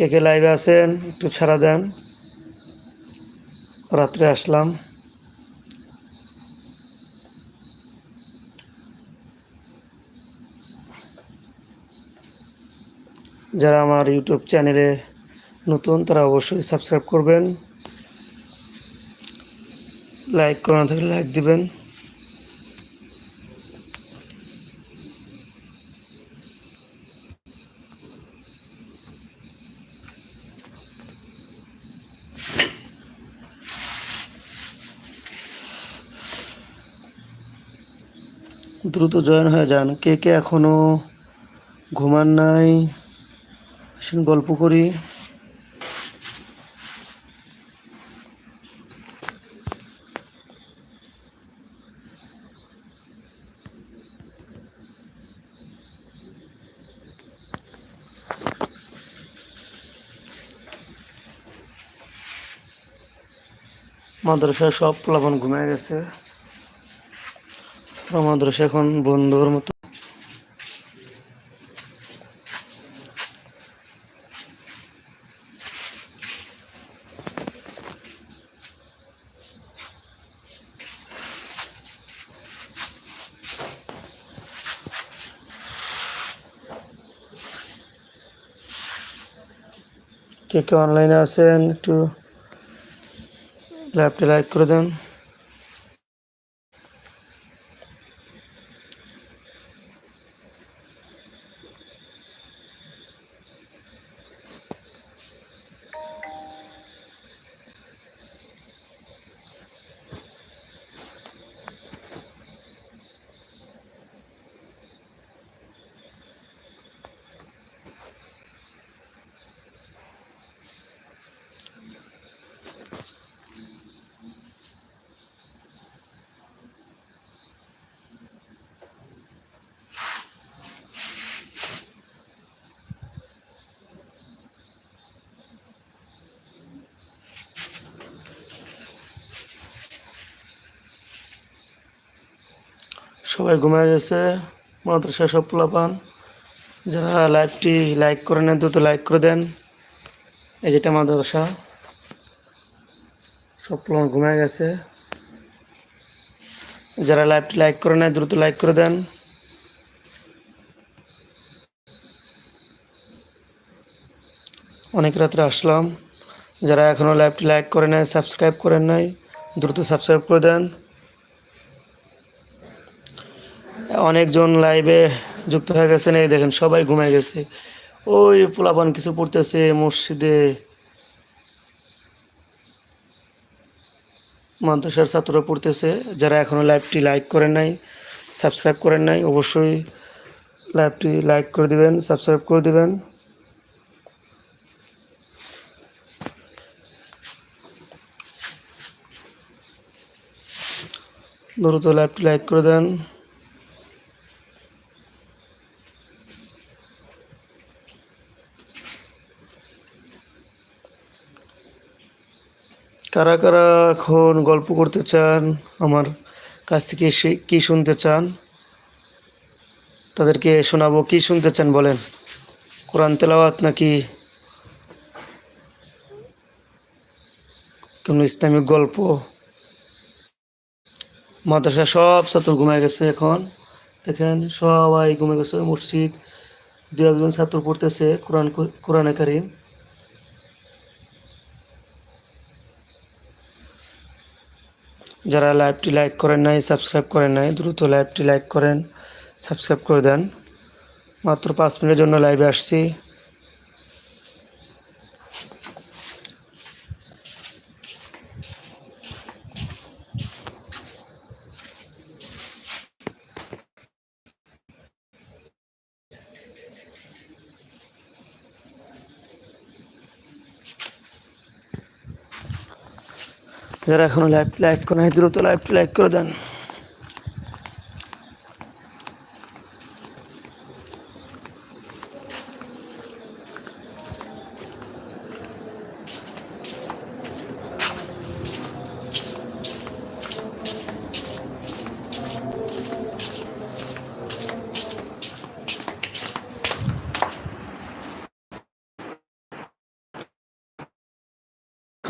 কে কে লাইভে আছেন, একটু ছাড়া দেন। রাত্রে আসলাম। যারা আমার ইউটিউব চ্যানেলে নতুন, তারা অবশ্যই সাবস্ক্রাইব করবেন। লাইক করা থাকলে লাইক দিবেন। দ্রুত জয়েন হয়ে যান। কে কে এখনও ঘুমান নাই গল্প করি। মাদ্রাসায় সব প্লাবন ঘুমিয়ে গেছে। মাদ্রাসা এখন বন্ধুর মতো। কে কে অনলাইনে আছেন একটু ল্যাপটে লাইক করে দেন। সবাই ঘুমিয়ে গেছে মাদ্রাসা সব পোলাপান। যারা লাইভটি লাইক করে নেন, দ্রুত লাইক করে দেন। এই যেটা মাদ্রাসা। সব পোলাপান ঘুমিয়ে গেছে। যারা লাইভটি লাইক করে নেয় দ্রুত লাইক করে দেন। অনেক রাত্রে আসলাম। যারা এখনও লাইভটি লাইক করে নেয় সাবস্ক্রাইব করেন নাই, দ্রুত সাবস্ক্রাইব করে দেন। অনেকজন লাইভে যুক্ত হয়ে গেছেন, এই দেখেন সবাই ঘুমিয়ে গেছে। ওই পোলাপান কিছু পড়তেছে মসজিদে। মাদ্রাসার ছাত্ররা পড়তেছে, যারা এখনও লাইভটি লাইক করেন নাই সাবস্ক্রাইব করেন নাই, অবশ্যই লাইভটি লাইক করে দিবেন সাবস্ক্রাইব করে দিবেন। দ্রুত লাইভটি লাইক করে দেন। কারা কারা এখন গল্প করতে চান, আমার কাছ থেকে এসে কী শুনতে চান, তাদেরকে শোনাবো, কী শুনতে চান বলেন? কোরআন তেলাওয়াত নাকি কোনো ইসলামিক গল্প? মাদ্রাসা সব ছাত্র ঘুমায় গেছে এখন। দেখেন, সবাই ঘুমে গেছে। মসজিদ দু একজন ছাত্র পড়তেছে কোরআন কোরআনে কারিম। যারা লাইভটি লাইক করেন নাই, সাবস্ক্রাইব করেন নাই, দ্রুত লাইভটি লাইক করেন, সাবস্ক্রাইব করে দেন। মাত্র পাঁচ মিনিটের জন্য লাইভে আসছি। যারা এখনও লাইভ লাইক করে দ্রুত লাইভ লাইক করে দেন।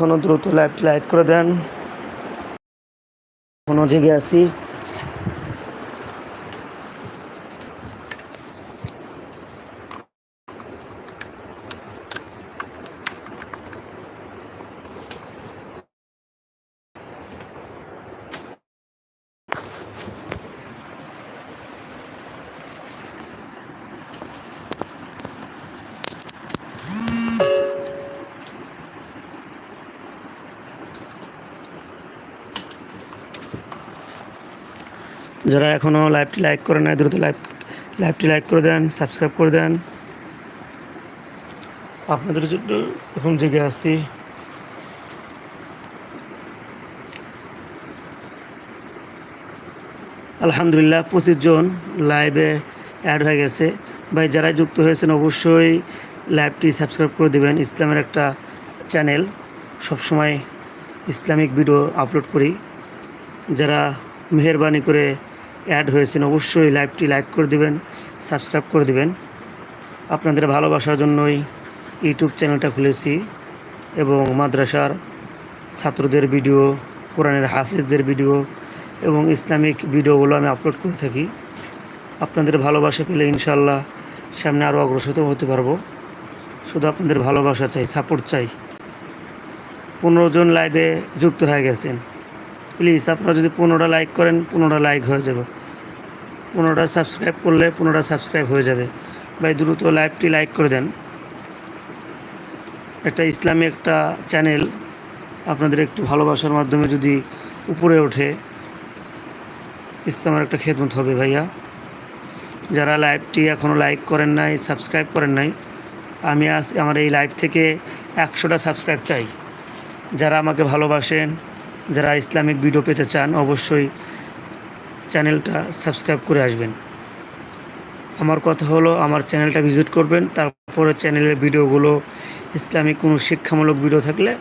এখনও দ্রুত লাইভটি লাইক করে দেন। এখনও জেগে আছি। যারা এখনও লাইভটি লাইক করে নাই, দ্রুত লাইভ লাইভটি লাইক করে দেন সাবস্ক্রাইব করে দেন। আপনাদের জন্য এখন জেগে আসছি আলহামদুলিল্লাহ, পঁচিশ জন লাইভে অ্যাড হয়ে গেছে। ভাই, যারা যুক্ত হয়েছেন, অবশ্যই লাইভটি সাবস্ক্রাইব করে দেবেন। ইসলামের একটা চ্যানেল সবসময় ইসলামিক ভিডিও আপলোড করি। যারা মেহরবানি করে অ্যাড হয়েছেন, অবশ্যই লাইভটি লাইক করে দিবেন, সাবস্ক্রাইব করে দিবেন। আপনাদের ভালোবাসার জন্যই ইউটিউব চ্যানেলটা খুলেছি এবং মাদ্রাসার ছাত্রদের ভিডিও, কোরআনের হাফিজদের ভিডিও এবং ইসলামিক ভিডিওগুলো আমি আপলোড করে থাকি। আপনাদের ভালোবাসা পেলে ইনশাল্লাহ সামনে আরও অগ্রসর হতে পারব। শুধু আপনাদের ভালোবাসা চাই, সাপোর্ট চাই। পনেরো জন লাইভে যুক্ত হয়ে গেছেন। প্লিজ আপনারা যদি পনেরোটা লাইক করেন পনেরোটা লাইক হয়ে যাবে। পনেরোটা সাবস্ক্রাইব করলে পনেরোটা সাবস্ক্রাইব হয়ে যাবে। ভাই, দ্রুত লাইভটি লাইক করে দেন। একটা ইসলামী একটা চ্যানেল, আপনাদের একটু ভালোবাসার মাধ্যমে যদি উপরে ওঠে, ইসলামের একটা খেদমত হবে ভাইয়া। যারা লাইভটি এখনও লাইক করেন নাই, সাবস্ক্রাইব করেন নাই, আমি আজ আমার এই লাইভ থেকে একশোটা সাবস্ক্রাইব চাই। যারা আমাকে ভালোবাসেন যারা ইসলামিক ভিডিও পেতে চান, অবশ্যই চ্যানেলটা সাবস্ক্রাইব করে আসবেন। আমার কথা হলো, আমার চ্যানেলটা ভিজিট করবেন, তারপরে চ্যানেলের ভিডিওগুলো ইসলামিক কোনো শিক্ষামূলক ভিডিও থাকলে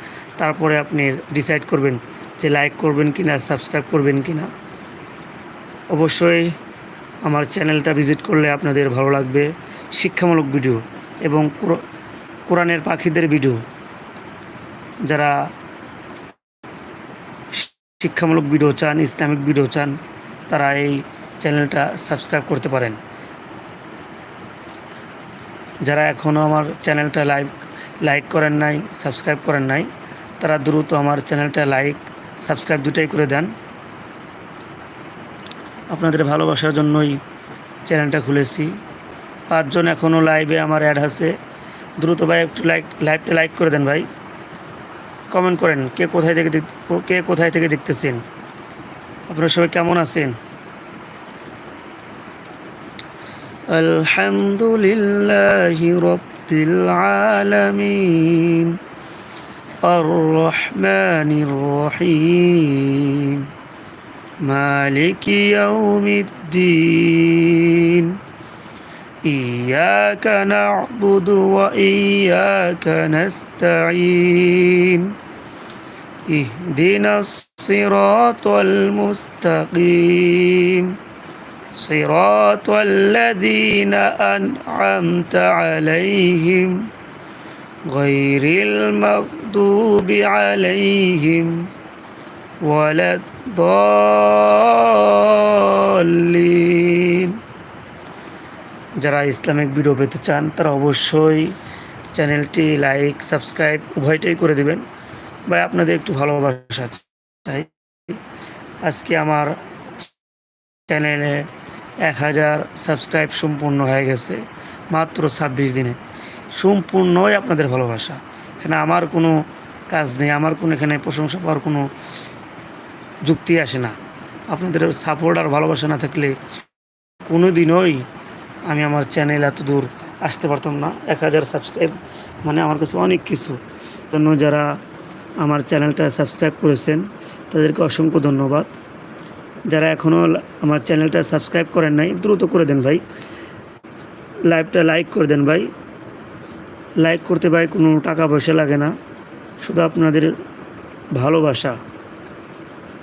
তারপরে আপনি ডিসাইড করবেন যে লাইক করবেন কি না সাবস্ক্রাইব করবেন কি না অবশ্যই আমার চ্যানেলটা ভিজিট করলে আপনাদের ভালো লাগবে। শিক্ষামূলক ভিডিও এবং কোরআনের পাখিদের ভিডিও যারা শিক্ষামূলক ভিডিও চান, ইসলামিক ভিডিও চান, তারা এই চ্যানেলটা সাবস্ক্রাইব করতে পারেন। যারা এখনও আমার চ্যানেলটা লাইক লাইক করেন নাই, সাবস্ক্রাইব করেন নাই, তারা দ্রুত আমার চ্যানেলটা লাইক, সাবস্ক্রাইব দুটাই করে দেন। আপনাদের ভালোবাসার জন্যই চ্যানেলটা খুলেছি। পাঁচজন এখনও লাইভে আমার অ্যাড আছে। দ্রুত ভাই একটু লাইক লাইভটা লাইক করে দেন ভাই। কমেন্ট করেন কে কোথায় থেকে দেখ- কে কোথায় থেকে দেখতেছেন আপনারা সবাই কেমন আছেন আলহামদুলিল্লাহ রব্বিল আলামিন الرحمن الرحيم مالك يوم الدين إياك نعبد وإياك نستعين اهدنا الصراط المستقيم صراط الذين أنعمت عليهم غير المغضوب عليهم ولا الضالين যারা ইসলামিক ভিডিও পেতে চান তারা অবশ্যই চ্যানেলটি লাইক সাবস্ক্রাইব উভয়টাই করে দিবেন বা আপনাদের একটু ভালোবাসা চাই। আজকে আমার চ্যানেলে এক হাজার সাবস্ক্রাইব সম্পূর্ণ হয়ে গেছে, মাত্র ছাব্বিশ দিনে। সম্পূর্ণই আপনাদের ভালোবাসা। এখানে আমার কোনো কাজ নেই, আমার কোনো এখানে প্রশংসা পাওয়ার কোনো যুক্তি আসে না। আপনাদের সাপোর্ট আর ভালোবাসা না থাকলে কোনো দিনই আমি আমার চ্যানেল এত দূর আসতে পারতাম না। এক হাজার সাবস্ক্রাইব মানে আমার কাছে অনেক কিছু। জন্য যারা আমার চ্যানেলটা সাবস্ক্রাইব করেছেন, তাদেরকে অসংখ্য ধন্যবাদ। যারা এখনও আমার চ্যানেলটা সাবস্ক্রাইব করেন নাই, দ্রুত করে দেন ভাই। লাইভটা লাইক করে দেন ভাই। লাইক করতে ভাই কোনো টাকা পয়সা লাগে না, শুধু আপনাদের ভালোবাসা।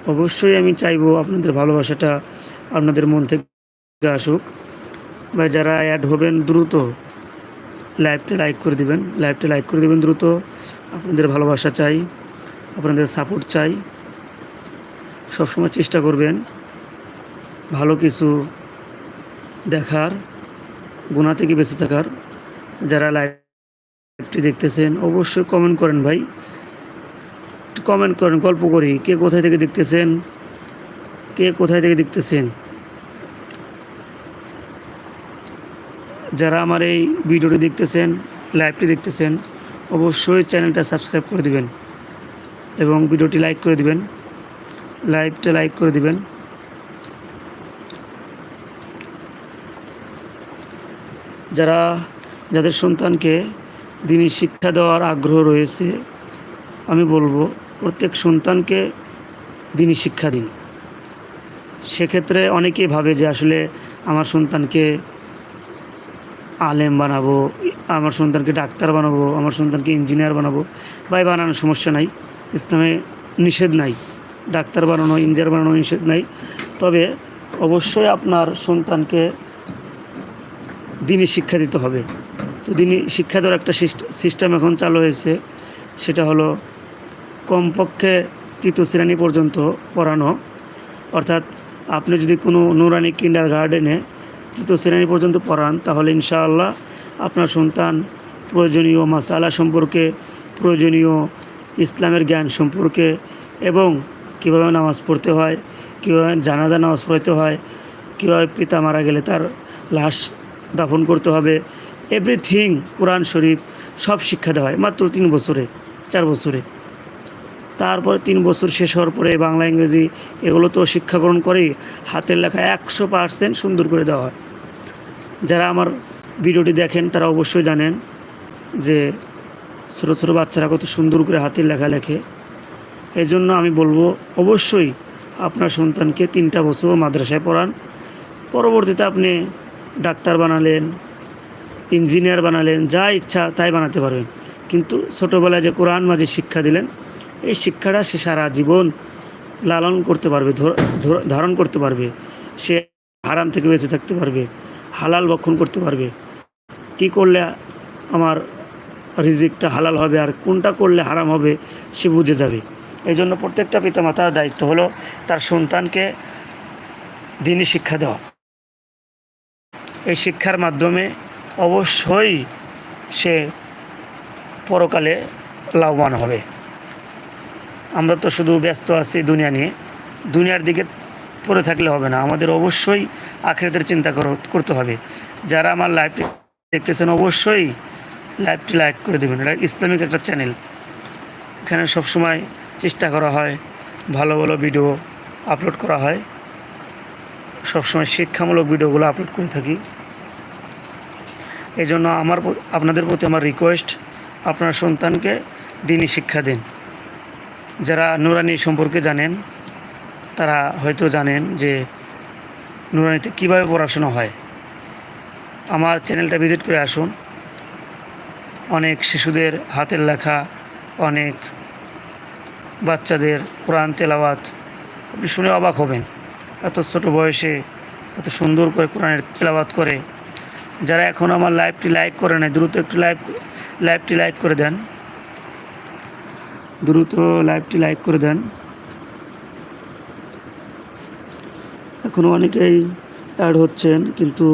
অবশ্যই আমি চাইব আপনাদের ভালোবাসাটা আপনাদের মন থেকে আসুক। বা যারা অ্যাড হবেন দ্রুত, লাইভটা লাইক করে দিবেন, লাইভটা লাইক করে দিবেন দ্রুত। আপনাদের ভালোবাসা চাই, আপনাদের সাপোর্ট চাই। সবসময় চেষ্টা করবেন ভালো কিছু দেখার গুণা থেকে বেঁচে থাকার। যারা লাইভটি দেখতেছেন, অবশ্যই কমেন্ট করেন ভাই। কমেন্ট করেন, গল্প করি, কে কোথায় থেকে দেখতেছেন, কে কোথায় থেকে দেখতেছেন। যারা আমার এই ভিডিওটি দেখতেছেন লাইভটি দেখতেছেন অবশ্যই চ্যানেলটা সাবস্ক্রাইব করে দিবেন এবং ভিডিওটি লাইক করে দিবেন, লাইভটা লাইক করে দিবেন। যারা, যাদের সন্তানকে দিনই শিক্ষা দেওয়ার আগ্রহ রয়েছে, আমি বলব প্রত্যেক সন্তানকে দিনই শিক্ষা দিন। সেক্ষেত্রে অনেকেই ভাবে যে আসলে আমার সন্তানকে আলেম বানাবো আমার সন্তানকে ডাক্তার বানাবো, আমার সন্তানকে ইঞ্জিনিয়ার বানাবো। ভাই বানানোর সমস্যা নাই, ইসলামে নিষেধ নাই। ডাক্তার বানানো ইঞ্জিনিয়ার বানানো নিষেধ নাই। তবে অবশ্যই আপনার সন্তানকে দিনই শিক্ষা দিতে হবে। তো দিনই শিক্ষা দেওয়ার একটা সিস্টেম এখন চালু হয়েছে, সেটা হলো কমপক্ষে তৃতীয় শ্রেণি পর্যন্ত পড়ানো। অর্থাৎ আপনি যদি কোনো নুরানি কিন্ডার গার্ডেনে তৃতীয় শ্রেণি পর্যন্ত পড়ান, তাহলে ইনশাআল্লাহ আপনার সন্তান প্রয়োজনীয় মাসালা সম্পর্কে, প্রয়োজনীয় ইসলামের জ্ঞান সম্পর্কে এবং কীভাবে নামাজ পড়তে হয়, কীভাবে জানাজা নামাজ পড়তে হয়, কীভাবে পিতা মারা গেলে তার লাশ দাফন করতে হবে এভরিথিং কোরআন শরীফ সব শিক্ষা দেওয়া হয়। মাত্র তিন বছরে, চার বছরে। তারপরে তিন বছর শেষ হওয়ার পরে বাংলা, ইংরেজি এগুলো তো শিক্ষা গ্রহণ করেই হাতের লেখা একশো পার্সেন্ট সুন্দর করে দেওয়া হয়। যারা আমার ভিডিওটি দেখেন, তারা অবশ্যই জানেন যে ছোটো ছোটো বাচ্চারা কত সুন্দর করে হাতের লেখা লেখে। এই জন্য আমি বলব, অবশ্যই আপনার সন্তানকে তিনটা বছর মাদ্রাসায় পড়ান। পরবর্তীতে আপনি ডাক্তার বানালেন, ইঞ্জিনিয়ার বানালেন, যা ইচ্ছা তাই বানাতে পারবেন। কিন্তু ছোটোবেলায় যে কোরআন মাঝে শিক্ষা দিলেন, এই শিক্ষাটা সে সারা জীবন লালন করতে পারবে, ধর- ধর- ধারণ করতে পারবে। সে হারাম থেকে বেঁচে থাকতে পারবে, হালাল বক্ষণ করতে পারবে। কি করলে আমার রিজিকটা হালাল হবে আর কোনটা করলে হারাম হবে সে বুঝে যাবে। এই জন্য প্রত্যেকটা পিতামাতার দায়িত্ব হলো তার সন্তানকে দিনই শিক্ষা দেওয়া। এই শিক্ষার মাধ্যমে অবশ্যই সে পরকালে লাভবান হবে। আমরা তো শুধু ব্যস্ত আছি দুনিয়া নিয়ে। দুনিয়ার দিকে পড়ে থাকলে হবে না। আমাদের অবশ্যই আখেরাতের চিন্তা কর- করতে হবে। যারা আমার লাইভটি দেখতেছেন অবশ্যই লাইভটি লাইক করে দেবেন। এটা ইসলামিক একটা চ্যানেল। এখানে সবসময় চেষ্টা করা হয় ভালো ভালো ভিডিও আপলোড করা হয়। সবসময় শিক্ষামূলক ভিডিওগুলো আপলোড করে থাকি। এই জন্য আমার আপনাদের প্রতি আমার রিকোয়েস্ট আপনার সন্তানকে দিনই শিক্ষা দিন। যারা নুরানি সম্পর্কে জানেন, তারা হয়তো জানেন যে নুরানিতে কীভাবে পড়াশোনা হয়। আমার চ্যানেলটা ভিজিট করে আসুন। অনেক শিশুদের হাতের লেখা, অনেক বাচ্চাদের কোরআন তেলাওয়াত, আপনি শুনে অবাক হবেন। এত ছোট বয়সে এত সুন্দর করে কোরআনের তেলাওয়াত করে। যারা এখন আমার লাইভটি লাইক করে নেয় দ্রুত একটু লাইভ লাইভটি লাইক করে দেন। দ্রুত লাইভটি লাইক করে দেন। এখনও অনেকেই অ্যাড হচ্ছেন, কিন্তু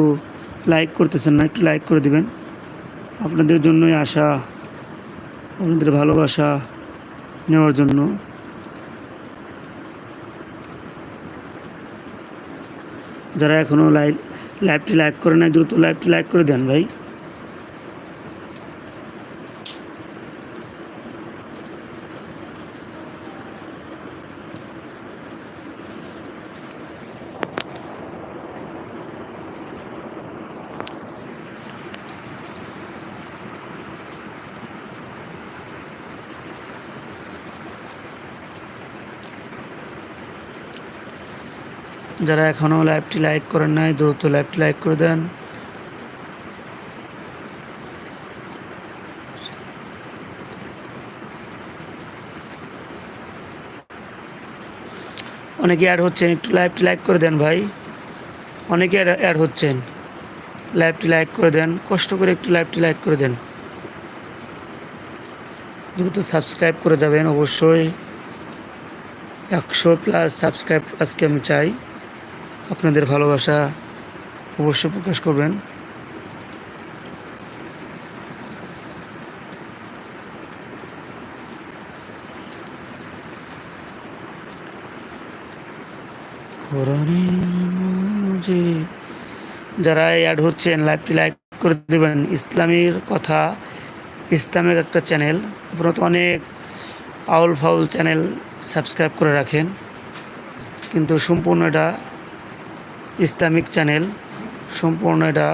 লাইক করতেছেন না, একটু লাইক করে দিবেন। আপনাদের জন্যই আশা, আপনাদের ভালোবাসা নেওয়ার জন্য। যারা এখনও লাইভ লাইভটি লাইক করে নাই, দ্রুত লাইভটি লাইক করে দেন ভাই। যারা এখনও লাইভটি লাইক করেন নাই, দ্রুত লাইভটি লাইক করে দেন। অনেকে অ্যাড হচ্ছেন, একটু লাইভটি লাইক করে দেন ভাই। অনেকে অ্যাড হচ্ছেন, লাইভটি লাইক করে দেন, কষ্ট করে একটু লাইভটি লাইক করে দেন। দ্রুত সাবস্ক্রাইব করে যাবেন অবশ্যই। একশো প্লাস সাবস্ক্রাইব আজকে আমি চাই। আপনাদের ভালোবাসা অবশ্যই প্রকাশ করবেন। যারা অ্যাড হচ্ছেন লাইভটি লাইক করে দেবেন। ইসলামের কথা, ইসলামের একটা চ্যানেল আপনারা তো অনেক আউল ফাউল চ্যানেল সাবস্ক্রাইব করে রাখেন। কিন্তু সম্পূর্ণ এটা ইসলামিক চ্যানেল। সম্পূর্ণ এটা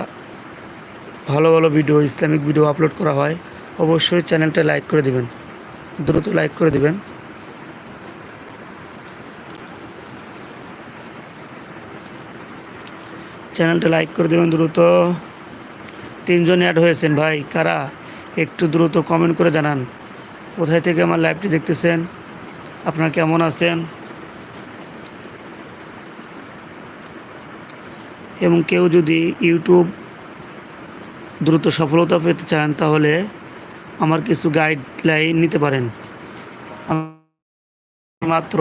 ভালো ভালো ভিডিও ইসলামিক ভিডিও আপলোড করা হয়। অবশ্যই চ্যানেলটা লাইক করে দিবেন। দ্রুত লাইক করে দিবেন। চ্যানেলটা লাইক করে দেবেন দ্রুত। তিনজন অ্যাড হয়েছেন ভাই, কারা? একটু দ্রুত কমেন্ট করে জানান। কোথায় থেকে আমার লাইভটি দেখতেছেন? আপনারা কেমন আছেন? এবং কেউ যদি ইউটিউব দ্রুত সফলতা পেতে চান, তাহলে আমার কিছু গাইডলাইন নিতে পারেন। মাত্র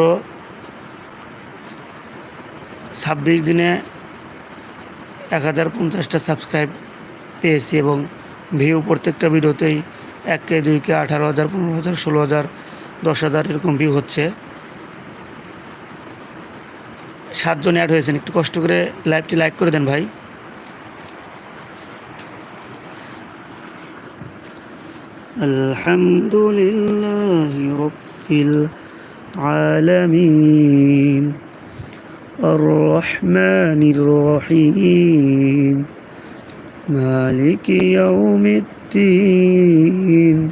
ছাব্বিশ দিনে এক হাজার পঞ্চাশটা সাবস্ক্রাইব পেয়েছি এবং ভিউ প্রত্যেকটা ভিডিওতেই এক কে, দুই কে, আঠারো হাজার, পনেরো হাজার, ষোলো হাজার, দশ হাজার এরকম ভিউ হচ্ছে। সাতজন অ্যাড হয়েছেন একটু কষ্ট করে লাইভটি লাইক করে দেন ভাই আলহামদুলিল্লাহ রব্বিল আলামিন الرحمن الرحيم مالك يوم الدين